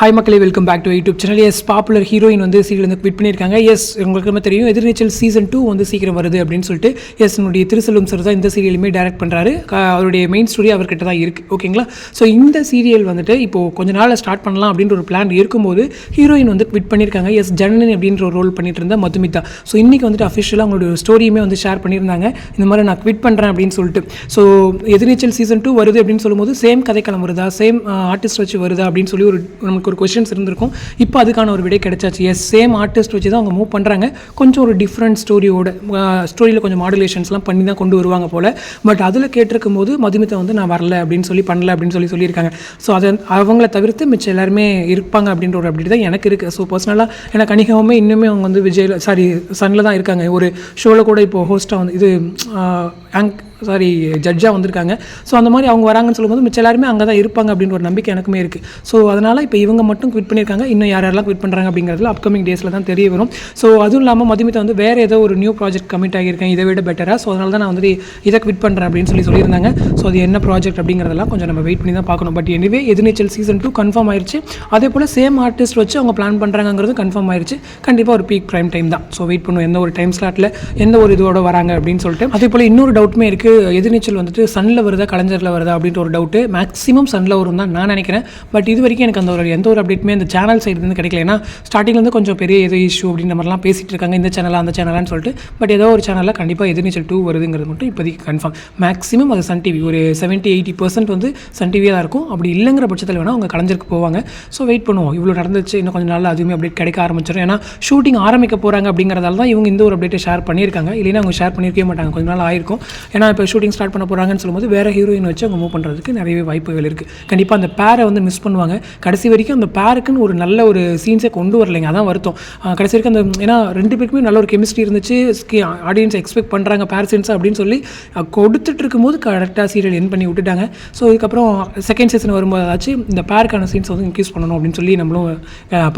Hi மக்களே welcome back to YouTube channel yes popular heroine வந்து serial வந்து quit பண்ணியிருக்காங்க. எஸ் உங்களுக்கு நம்ம தெரியும். எதிர்நீச்சல் சீசன் டூ வந்து சீக்கிரம் வருது அப்படின்னு சொல்லிட்டு எஸ் என்னுடைய திருசெல்வம் சார் தான் இந்த சீரியலுமே டைரக்ட் பண்ணுறாரு அவருடைய மெயின் ஸ்டோரி அவர்கிட்ட தான் இருக்குது ஓகேங்களா ஸோ இந்த சீரியல் வந்துட்டு இப்போது கொஞ்ச நாளில் ஸ்டார்ட் பண்ணலாம் அப்படின்ற ஒரு பிளான் இருக்கும்போது ஹீரோயின் வந்து குவிட் பண்ணியிருக்காங்க. எஸ் ஜனனி அப்படின்ற ஒரு ரோல் பண்ணிட்டு இருந்தால் மதுமிதா. ஸோ இன்றைக்கி வந்துட்டு அஃபிஷியலாக அவங்களுடைய ஸ்டோரியுமே வந்து ஷேர் பண்ணியிருந்தாங்க. இந்த மாதிரி நான் குவிட் பண்ணுறேன் அப்படின்னு சொல்லிட்டு. ஸோ எதிர்நீச்சல் சீசன் டூ வருது அப்படின்னு சொல்லும்போது சேம் கதைக்களம் வருதா? சேம் ஆர்டிஸ்ட் வச்சு வருதா அப்படின்னு சொல்லி ஒரு நமக்கு ஒரு கொஷின்ஸ் இருந்திருக்கும். இப்போ அதுக்கான ஒரு விடை கிடைச்சாச்சு. எஸ் சேம் ஆர்டிஸ்ட் வச்சு தான் அவங்க மூவ் பண்ணுறாங்க கொஞ்சம் ஒரு டிஃப்ரெண்ட் ஸ்டோரியோட ஸ்டோரியில் கொஞ்சம் மாடுலேஷன்ஸ்லாம் பண்ணி தான் கொண்டு வருவாங்க போல். பட் அதில் கேட்டிருக்கும் போது மதுமிதா வந்து நான் வரல அப்படின்னு சொல்லி பண்ணல அப்படின்னு சொல்லி சொல்லியிருக்காங்க. ஸோ அதை அவங்கள தவிர்த்து மிச்சம் எல்லாருமே இருப்பாங்க அப்படின்ற ஒரு அப்படி தான் எனக்கு இருக்குது ஸோ பர்சனலாக எனக்கு அணிகாவுமே இன்னுமே அவங்க வந்து விஜய் சாரி சனில் தான் இருக்காங்க. ஒரு ஷோவில் கூட இப்போ ஹோஸ்ட்டாக வந்து இது ஆங்க் சாரி ஜட்ஜாக வந்திருக்காங்க. ஸோ அந்த மாதிரி அவங்க வராங்கன்னு சொல்லும்போது மிச்சம் எல்லாருமே அங்கே தான் இருப்பாங்க அப்படின்ற ஒரு நம்பிக்கை எனக்குமே இருக்குது ஸோ அதனால் இப்போ இவங்க மட்டும் குவிட் பண்ணியிருக்காங்க. இன்னும் யார் யாரெல்லாம் குவிட் பண்ணுறாங்க அப்படிங்கிறதுல அப்கமிங் டேஸில் தான் தெரிய வரும். ஸோ அதுவும் இல்லாமல் மதுமிதா வந்து வேறு ஏதோ ஒரு நியூ ப்ராஜெக்ட் கமிட் ஆகியிருக்கேன். இதை விட பெட்டராக ஸோ அதனால தான் நான் வந்து இதை குவிட் பண்ணுறேன் அப்படின்னு சொல்லி சொல்லியிருந்தாங்க. ஸோ அது என்ன ப்ராஜெக்ட் அப்படிங்கிறதெல்லாம் கொஞ்சம் நம்ம வெயிட் பண்ணி தான் பார்க்கணும். But anyway Ethirneechal season two confirm ஆயிடுச்சு அதே போல் சேம் ஆர்டிஸ்ட் வச்சு அவங்க பிளான் பண்ணுறாங்கிறது கன்ஃபார்ம் ஆயிடுச்சு கண்டிப்பாக ஒரு பீக் ப்ரைம் டைம் தான். ஸோ வெயிட் பண்ணுவோம். எந்த ஒரு டைம் ஸ்லாட்டில் எந்த ஒரு இதோட வராங்க அப்படின்னு சொல்லிட்டு. அதே போல் இன்னொரு டவுட்டுமே இருக்குது எதிர்நீச்சல் வந்துட்டு சனில் வருதா கலைஞரில் வருதா அப்படின்ற ஒரு டவுட்டு மேக்ஸிமம் சனில் வரும் தான் நான் நினைக்கிறேன். பட் இது வரைக்கும் எனக்கு அந்த ஒரு எந்த ஒரு அப்டேட்டுமே அந்த சேனல் சைடுலேருந்து கிடைக்கல. ஏன்னா ஸ்டார்டிங்லேருந்து கொஞ்சம் பெரிய ஏதோ இஷ்யூ அப்படின்ற மாதிரிலாம் பேசிகிட்டு இருக்காங்க. இந்த சேனலாக அந்த சேனலான்னு சொல்லிட்டு. பட் ஏதோ ஒரு சேனலில் கண்டிப்பாக எதிர்நீச்சல் டூ வருதுங்கிறது மட்டும் இப்போதைக்கு கன்ஃபார்ம் மேக்ஸிமம் அது சன் டிவி ஒரு செவன்ட்டி எயிட்டி பர்சன்ட் வந்து சன் டிவியாக தான் இருக்கும். அப்படி இல்லைங்கிற பட்சத்தில் வேணால் அவங்க கலைஞருக்கு போவாங்க. ஸோ வெயிட் பண்ணுவோம். இவ்வளோ நடந்துச்சு. இன்னும் கொஞ்சம் நாள் அதுவுமே அப்டேட் கிடைக்க ஆரம்பிச்சிடும் ஏன்னா ஷூட்டிங் ஆரம்பிக்க போகிறாங்க அப்படிங்கிறதால தான் இவங்க இந்த ஒரு அப்டேட்டை ஷேர் பண்ணியிருக்காங்க. இல்லைன்னா அவங்க ஷேர் பண்ணியிருக்கவே மாட்டாங்க. கொஞ்ச நாள் ஆயிருக்கும். ஏன்னா இப்போ இப்போ ஷூட்டிங் ஸ்டார்ட் பண்ண போகிறாங்கன்னு சொல்லும்போது வேறு ஹீரோயின் வச்சு அவங்க மூவ் பண்ணுறதுக்கு நிறையவே வாய்ப்புகள் இருக்குது கண்டிப்பாக அந்த பேரை வந்து மிஸ் பண்ணுவாங்க. கடைசி வரைக்கும் அந்த பேருக்குன்னு ஒரு நல்ல ஒரு சீன்ஸை கொண்டு வரலைங்க. அதான் வருத்தம். கடைசி வரைக்கும் அந்த ஏன்னா ரெண்டு பேருக்குமே நல்ல ஒரு கெமிஸ்ட்ரி இருந்துச்சு. ஆடியன்ஸ் எக்ஸ்பெக்ட் பண்ணுறாங்க பேர் சீன்ஸ் அப்படின்னு சொல்லி கொடுத்துட்டு இருக்கும்போது கரெக்டாக சீரியல் என் பண்ணி விட்டுட்டாங்க. ஸோ இதுக்கப்புறம் செகண்ட் சீசன் வரும்போதாச்சு இந்த பேருக்கான சீன்ஸ் வந்து இன்க்ரீஸ் பண்ணணும் அப்படின்னு சொல்லி நம்மளும்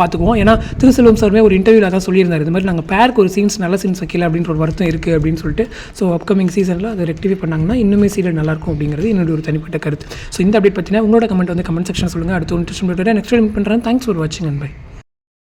பார்த்துக்குவோம் ஏன்னா திருசெல்வம் சாருமே ஒரு இன்டர்வியூவில் தான் சொல்லியிருந்தார். இது மாதிரி நாங்கள் பேருக்கு ஒரு சீன்ஸ் நல்ல சீன்ஸ் வைக்கல அப்படின்ற ஒரு வருத்தம் இருக்குது அப்படின்னு சொல்லிட்டு. ஸோ அப்கமிங் சீசனில் அதை ரெக்டிஃபை பண்ணாங்கன்னா இன்னுமே சீரியல் நல்லாயிருக்கும் அப்படிங்கிறது என்னோட ஒரு தனிப்பட்ட கருத்து. ஸோ இந்த அப்டேட் பார்த்தீங்கன்னா உங்களோட கமெண்ட் வந்து கமெண்ட் செக்ஷன் சொல்லுங்கள் அடுத்து ஒரு இன்ட்ரெஸ்ட் நெக்ஸ்ட் மீட் பண்ணுறேன் தேங்க்ஸ் ஃபார் வாட்சிங் அண்ட் பை